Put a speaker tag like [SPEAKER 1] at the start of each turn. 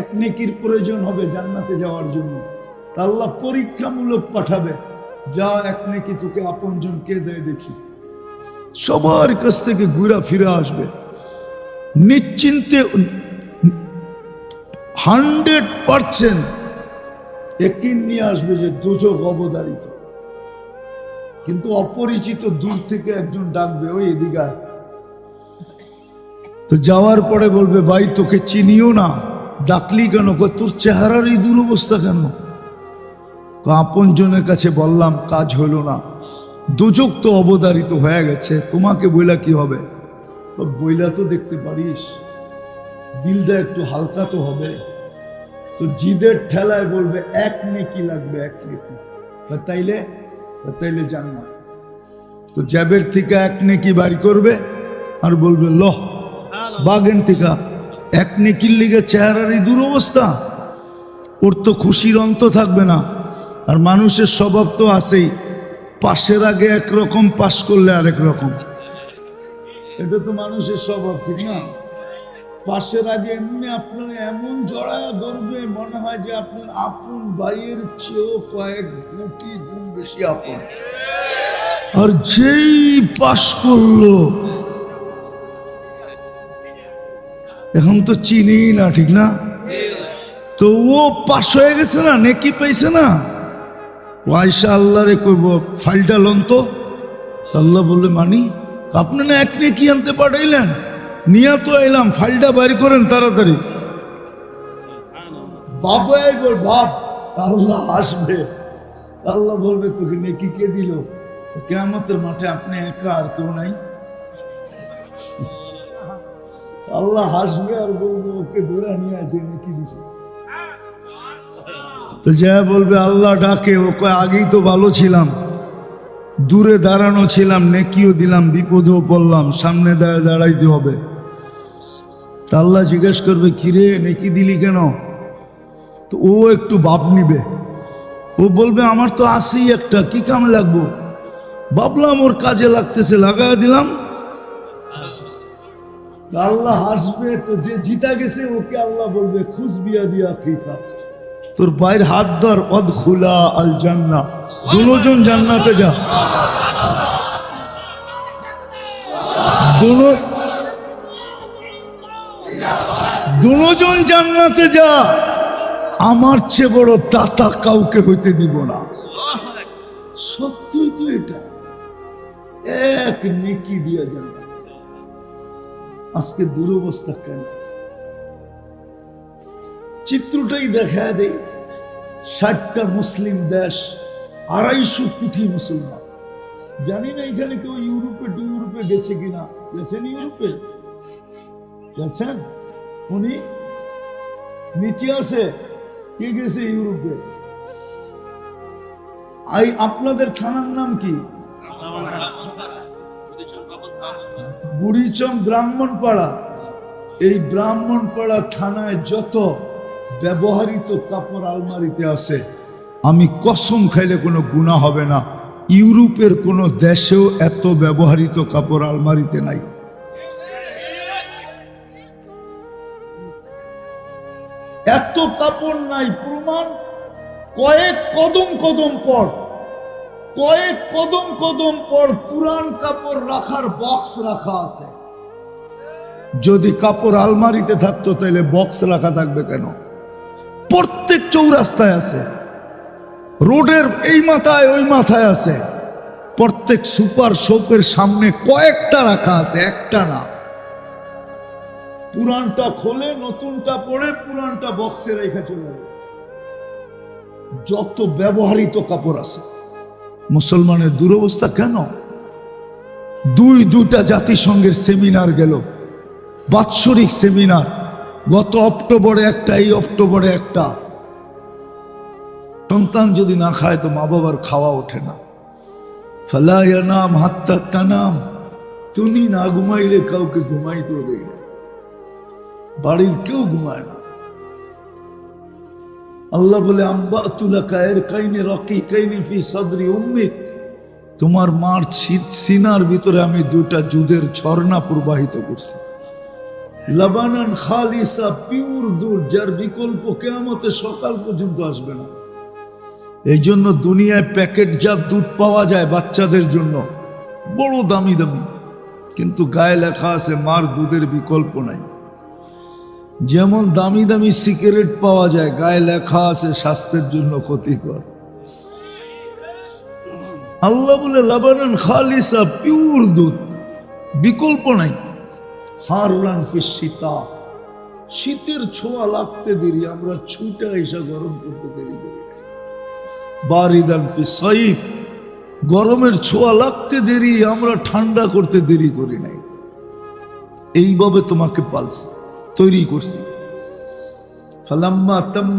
[SPEAKER 1] এক নেকির প্রয়োজন হবে জান্নাতে যাওয়ার জন্য। তা আল্লাহ পরীক্ষামূলক পাঠাবে। যা এক নেকি তোকে আপনজন কে দেয় দেখি। সবার কাছ থেকে ঘুরা ফিরে আসবে। নিশ্চিন্তে হান্ড্রেড পার্সেন্ট একিন নিয়ে আসবে যে দুযোগ অবদারিত কিন্তু অপরিচিত দূর থেকে একজন ডাকবে, ওই এদিকে তো যাওয়ার পরে বলবে, ভাই, তোকে চিনিও না। ডাকলি কেন? তোর চেহারার এই দুরবস্থা কেন? আপন জনের কাছে বললাম, কাজ হলো না। দুযোগ তো অবদারিত হয়ে গেছে, তোমাকে বইলা কি হবে? বইলা তো দেখতে পারিস, দিলটা একটু হালকা তো হবে। তো জিদের ঠেলায় বলবে, এক নেকি লাগবে, এক নেকি। তাইলে? তাইলে যান না। তো জ্যাবের থেকে এক নেকি বাড়ি করবে, আর বলবে, লহ, বাগেন থেকে এক নেকির লিগে চেহারার এই দুরবস্থা, ওর তো খুশির অন্ত থাকবে না। আর মানুষের স্বভাব তো আছেই, পাশের আগে একরকম, পাশ করলে আরেক রকম। এটা তো মানুষের স্বভাব, ঠিক না? পাশের আগে এমনি আপনার এমন জড়ায়া ধরবে, মনে হয় যে আপনার আপন ভাইয়ের চেয়েও কয়েক কোটি গুণ বেশি আপন। আর যেই পাশ করল এখন তো চিনি না, ঠিক না? তো ও পাশ হয়ে গেছে না, নেকি পাইছে না? ও আয়সা আল্লাহ রে কইব, ফাইলটা লন তো। আল্লাহ বললে, মানি, আপনি না এক নেকি আনতে পাঠাইলেন? নিয়ে তো এলাম ফাইলটা বাইর করেন তাড়াতাড়ি। বাবাই বল বাপ আল্লাহ আসবে। আল্লাহ বলবে, তোকে নেকি কে দিল? কেমতের মাঠে আপনি একা আর কেউ নাই। আল্লাহ হাসবে আর বলবে, ওকে ধরে নিয়ে আছে নাকি দিছে? তো যা বলবে, আল্লাহ ডাকে, ও কয়, আগেই তো ভালো ছিলাম। দূরে দাঁড়ানো ছিলাম, নেকিও দিলাম, বিপদেও পড়লাম, সামনে দাঁড়ায় দাঁড়াইতে হবে। তা আল্লাহ জিজ্ঞেস করবে, কিরে, নেকি দিলি কেন? তো ও একটু বাপ নিবে। ও বলবে, আমার তো আসেই একটা, কি কামে লাগবো? ভাবলাম ওর কাজে লাগতেছে লাগাই দিলাম। তা আল্লাহ হাসবে তো যে জিতা গেছে, ওকে আল্লাহ বলবে খুশ বিয়া দিয়া ফিকা তোর বাইর হাত ধর অদ খুলা আল জান্না দুজন জান্নাতে যা। দুজন জান্নাতে যা। আমার চেয়ে বড় দাতা কাউকে হইতে দিব না। সত্যই তো এটা। এক নেকি দিয়া জান্নাত। আজকে দুরবস্থা কেন? চিত্রটাই দেখা দেই, ষাটটা মুসলিম দেশ, আড়াইশো কোটি মুসলমান। জানি না এখানে কেউ ইউরোপে টু ইউরোপে গেছে কিনা। গেছেন ইউরোপে? গেছেন? উনি নিচে আছে, কে গেছে ইউরোপে? আই, আপনাদের থানার নাম কি? বুড়িচং ব্রাহ্মণপাড়া, এই ব্রাহ্মণপাড়া থানায় যত ব্যবহারিত কাপড় আলমারিতে আছে, আমি কসম খাইলে কোনো গুণা হবে না। ইউরোপের কোনো দেশেও এত ব্যবহৃত কাপড় আলমারিতে নাই। এত কাপড় নাই, প্রমাণ কয়েক কদম কদম পর কয়েক কদম কদম পর পুরান কাপড় রাখার বক্স রাখা আছে। যদি কাপড় আলমারিতে থাকতো তাহলে বক্স রাখা থাকবে কেন? প্রত্যেক চৌরাস্তায় আছে। রোডের এই মাথায় ওই মাথায় আছে। প্রত্যেক সুপার শপের সামনে কয়েকটা রাখা আছে, একটা না। পুরানটা খোলে, নতুনটা পড়ে, পুরানটা বক্সে রেখে চলে যত ব্যবহৃত কাপড় আছে। মুসলমানের দুরবস্থা কেন? দুই দুটা জাতিসংঘের সেমিনার গেল। বাৎসরিক সেমিনার। গত অক্টোবরে একটা, এই অক্টোবরে একটা। সন্তান যদি না খায় তো মা বাবার খাওয়া ওঠে না। ফালাইয়া নাম হাত্তা তানাম। তুমি না ঘুমাইলে কাউকে ঘুমাইতেও দেয় না। বাড়ির কেউ ঘুমায় না। আল্লাহ বলে কায়ের রকি তোমার মার সিনার ভিতরে আমি দুটা যুদের ঝর্ণা প্রবাহিত করছি। লাবানান খালিসা পিউর দুধ, যার বিকল্প কেয়ামতে সকাল পর্যন্ত আসবে না। এই জন্য দুনিয়ায় প্যাকেটজাত দুধ পাওয়া যায় বাচ্চাদের জন্য। বড় দামি দামি। কিন্তু গায়ে লেখা আছে, মার দুধের বিকল্প নাই। যেমন দামি দামি সিগারেট পাওয়া যায়, গায়ে লেখা আছে, স্বাস্থ্যের জন্য ক্ষতিকর। আল্লাহ বলে, লাবানান খালিসা, পিওর দুধ। বিকল্প নাই। হারুলান শীতা। শীতের ছোঁয়া লাগতে দেরি, আমরা ছুটা এসে গরম করতে দেরি করি বারিদান সাইফ গরমের ছোঁয়া লাগতে দেরি, আমরা ঠান্ডা করতে দেরি করি নাই। এইভাবে তোমাকে পালস তৈরি করছি। ফালাম্মা তাম্মা